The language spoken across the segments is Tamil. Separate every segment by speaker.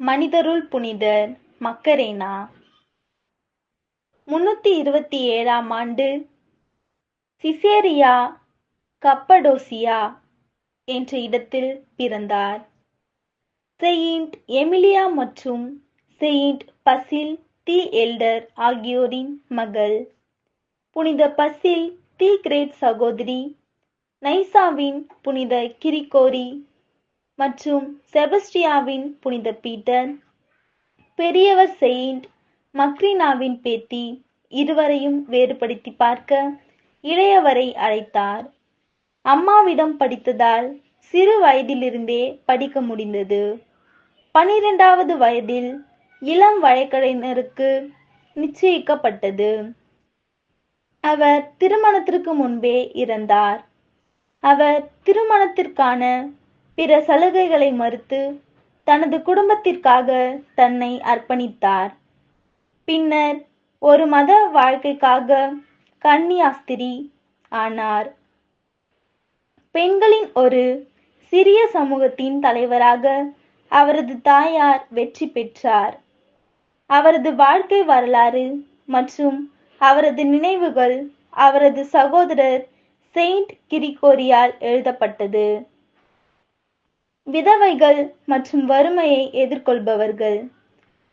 Speaker 1: மனிதருள் புனிதர் மக்கரேனா. முன்னூத்தி இருபத்தி ஏழாம் ஆண்டு சிசேரியா கப்படோசியா என்ற இடத்தில் பிறந்தார். செயின்ட் எமிலியா மற்றும் செயின்ட் பசில் தி எல்டர் ஆகியோரின் மகள். புனித பசில் தி கிரேட் சகோதரி நைசாவின் புனித கிரிகோரி மற்றும் செபஸ்டியாவின் புனித பீட்டர் பெரியவர் செயின்ட் மக்ரினாவின் பேத்தி இருவரையும் வேறுபடுத்தி பார்க்க இளையவரை அழைத்தார். அம்மாவிடம் படித்ததால் சிறு வயதிலிருந்தே படிக்க முடிந்தது. பனிரெண்டாவது வயதில் இளம் வழக்கறிஞருக்கு நிச்சயிக்கப்பட்டது. அவர் திருமணத்திற்கு முன்பே இறந்தார். அவர் திருமணத்திற்கான பிற சலுகைகளை மறுத்து தனது குடும்பத்திற்காக தன்னை அர்ப்பணித்தார். பின்னர் ஒரு மத வாழ்க்கைக்காக கன்னியாஸ்திரி ஆனார். பெண்களின் ஒரு சிறிய சமூகத்தின் தலைவராக அவரது தாயார் வெற்றி பெற்றார். அவரது வாழ்க்கை வரலாறு மற்றும் அவரது நினைவுகள் அவரது சகோதரர் செயின்ட் கிரிகோரியால் எழுதப்பட்டது. விதவைகள் மற்றும் வறுமையை எதிர்கொள்பவர்கள்.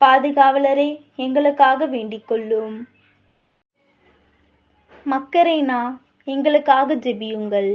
Speaker 1: பாதுகாவலரே எங்களுக்காக வேண்டிக் கொள்ளும். மக்கரேனா எங்களுக்காக ஜெபியுங்கள்.